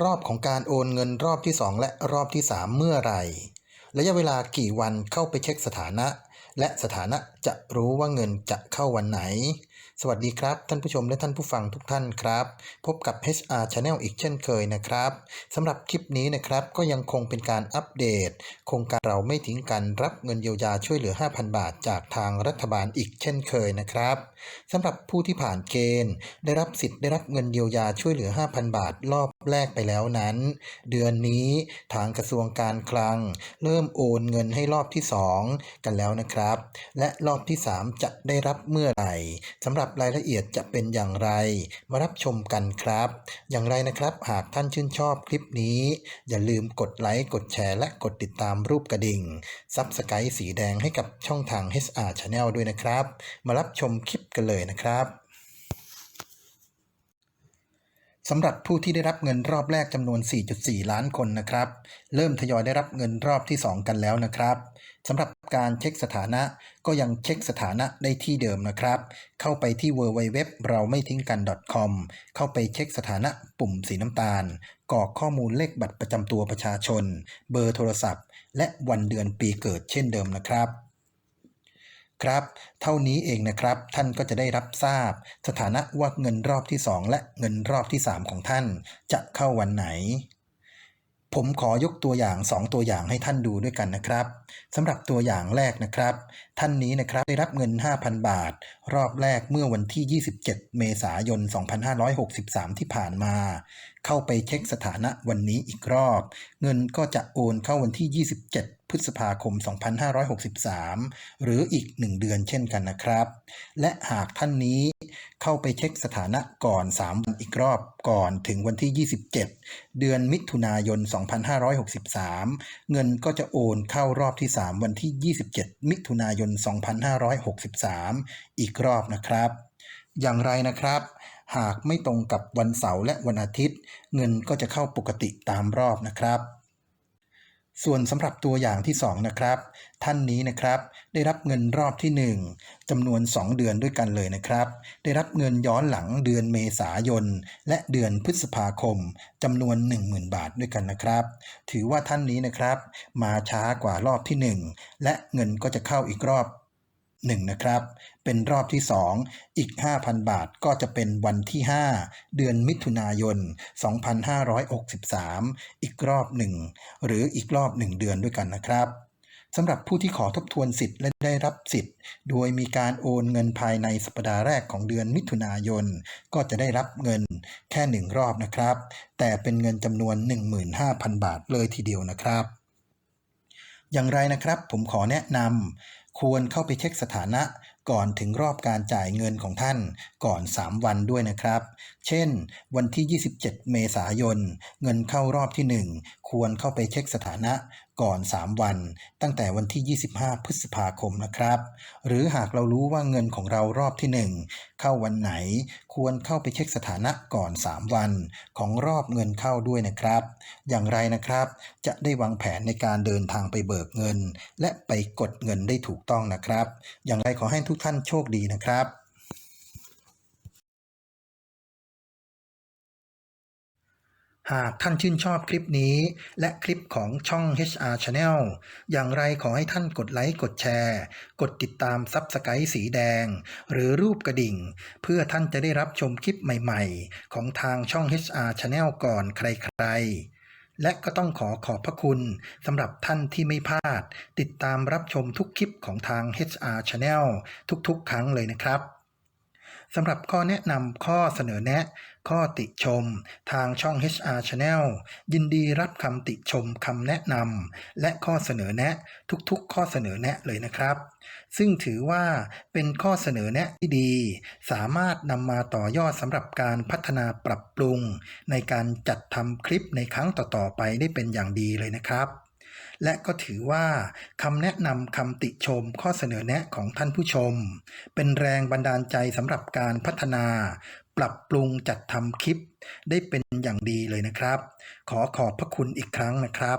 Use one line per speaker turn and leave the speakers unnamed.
รอบของการโอนเงินรอบที่ 2 และรอบที่ 3 เมื่อไหร่ระยะเวลากี่วันเข้าไปเช็คสถานะ และสถานะจะรู้ว่าเงินจะเข้าวันไหน สวัสดีครับ ท่านผู้ชมและท่านผู้ฟังทุกท่านครับ พบกับ HR Channel อีกเช่นเคยนะครับสำหรับคลิปนี้นะครับก็ยังคงเป็นการอัปเดต โครงการเราไม่ทิ้งกันรับเงินเยียวยาช่วยเหลือ 5,000 บาท จากทางรัฐบาลอีกเช่นเคยนะครับสำหรับผู้ที่ผ่านเกณฑ์ ได้รับสิทธิ์ได้รับเงินเยียวยาช่วยเหลือ 5,000 บาทรอบแรกไปแล้วนั้น เดือนนี้ทางกระทรวงการคลัง เริ่มโอนเงินให้รอบที่ 2 กันแล้วนะครับ และรอบที่ 3 จะได้รับเมื่อไหร่สำหรับรายละเอียดจะเป็นอย่างไร มารับชมกันครับ อย่างไรนะครับ หากท่านชื่นชอบคลิปนี้ อย่าลืมกดไลค์ กดแชร์และกดติดตามรูปกระดิ่งซับสไครต์สีแดงให้กับช่องทาง HR Channel ด้วยนะครับ มารับชมคลิปกันเลยนะครับ สำหรับผู้ที่ได้รับเงินรอบแรกจำนวน 4.4 ล้านคนนะครับ เริ่มทยอยได้รับเงินรอบที่ 2 กันแล้วนะครับสำหรับการเช็คสถานะก็ยังเช็คสถานะได้ที่เดิมนะครับ เข้าไปที่ www เราไม่ทิ้งกัน .com เข้าไปเช็คสถานะปุ่มสีน้ำตาลกรอกข้อมูลเลขบัตรประจำตัวประชาชน เบอร์โทรศัพท์ และวันเดือนปีเกิดเช่นเดิมนะครับ ครับ เท่านี้เองนะครับ ท่านก็จะได้รับทราบ สถานะว่าเงินรอบที่ 2 และเงินรอบที่ 3 ของท่าน จะเข้าวันไหน ผมขอยกตัวอย่าง 2 ตัวอย่างให้ท่านดูด้วยกันนะครับสำหรับตัวอย่างแรกนะครับ ท่านนี้นะครับได้รับเงิน 5,000 บาท รอบแรกเมื่อวันที่ 27 เมษายน 2563 ที่ผ่านมา เข้าไปเช็คสถานะวันนี้อีกรอบ เงินก็จะโอนเข้าวันที่ 27 พฤษภาคม 2563 หรืออีก 1 เดือนเช่นกันนะครับ และหากท่านนี้เข้าไปเช็คสถานะก่อน 3 วันอีกรอบก่อนถึงวันที่ 27 เดือนมิถุนายน 2563 เงินก็จะโอนเข้ารอบที่ 3 วันที่ 27 มิถุนายน 2563 อีกรอบนะครับ อย่างไรนะครับหากไม่ตรงกับวันเสาร์และวันอาทิตย์ เงินก็จะเข้าปกติตามรอบนะครับ ส่วนสำหรับตัวอย่างที่ 2 นะครับ ท่านนี้นะครับได้รับเงินรอบที่ 1จำนวน 2 เดือนด้วยกันเลยนะครับ ได้รับเงินย้อนหลังเดือนเมษายน และเดือนพฤษภาคมจำนวน 10,000 บาทด้วยกันนะครับ ถือว่าท่านนี้นะครับ มาช้ากว่ารอบที่ 1 และเงินก็จะเข้าอีกรอบ 1 นะครับ เป็นรอบที่ 2 อีก 5,000 บาทก็จะเป็นวันที่ 5 เดือนมิถุนายน 2563 อีกรอบหนึ่งหรืออีกรอบ 1 เดือนด้วยกันนะครับสำหรับผู้ที่ขอทบทวนสิทธิ์และได้รับสิทธิ์ โดยมีการโอนเงินภายในสัปดาห์แรกของเดือนมิถุนายน ก็จะได้รับเงินแค่หนึ่งรอบนะครับ แต่เป็นเงินจำนวน 15,000 บาทเลยทีเดียวนะครับ อย่างไรนะครับผมขอแนะนำ ควรเข้าไปเช็คสถานะก่อนถึงรอบการจ่ายเงินของท่านก่อน 3 วันด้วยนะครับ เช่น วันที่ 27 เมษายน เงินเข้ารอบที่ 1 ควรเข้าไปเช็คสถานะ ก่อน 3 วัน ตั้งแต่วันที่ 25 พฤษภาคมนะครับ หรือหากเรารู้ว่าเงินของเรารอบที่ 1 เข้าวันไหน ควรเข้าไปเช็คสถานะก่อน 3 วัน ของรอบเงินเข้าด้วยนะครับ อย่างไรนะครับ จะได้วางแผนในการเดินทางไปเบิกเงิน และไปกดเงินได้ถูกต้องนะครับ อย่างไรขอให้ทุกท่านโชคดีนะครับ หากท่านชื่นชอบคลิปนี้ และคลิปของช่อง HR Channel อย่างไรขอให้ท่านกดไลค์กดแชร์ กดติดตามซับสไครต์สีแดง หรือรูปกระดิ่ง เพื่อท่านจะได้รับชมคลิปใหม่ๆ ของทางช่อง HR Channel ก่อนใครๆ และก็ต้องขอขอบพระคุณสำหรับท่านที่ไม่พลาด ติดตามรับชมทุกคลิปของทาง HR Channel ทุกๆ ครั้งเลยนะครับ สำหรับข้อแนะนำข้อเสนอแนะ ข้อติชม ทางช่อง HR Channel ยินดีรับคำติชมคำแนะนำและข้อเสนอแนะทุกๆ ข้อเสนอแนะเลยนะครับ ซึ่งถือว่าเป็นข้อเสนอแนะที่ดี สามารถนำมาต่อยอดสำหรับการพัฒนาปรับปรุง ในการจัดทำคลิปในครั้งต่อๆไปได้เป็นอย่างดีเลยนะครับ และก็ถือว่าคำแนะนำคำติชมข้อเสนอแนะของท่านผู้ชม เป็นแรงบันดาลใจสำหรับการพัฒนา ปรับปรุงจัดทำคลิป ได้เป็นอย่างดีเลยนะครับ ขอขอบพระคุณอีกครั้งนะครับ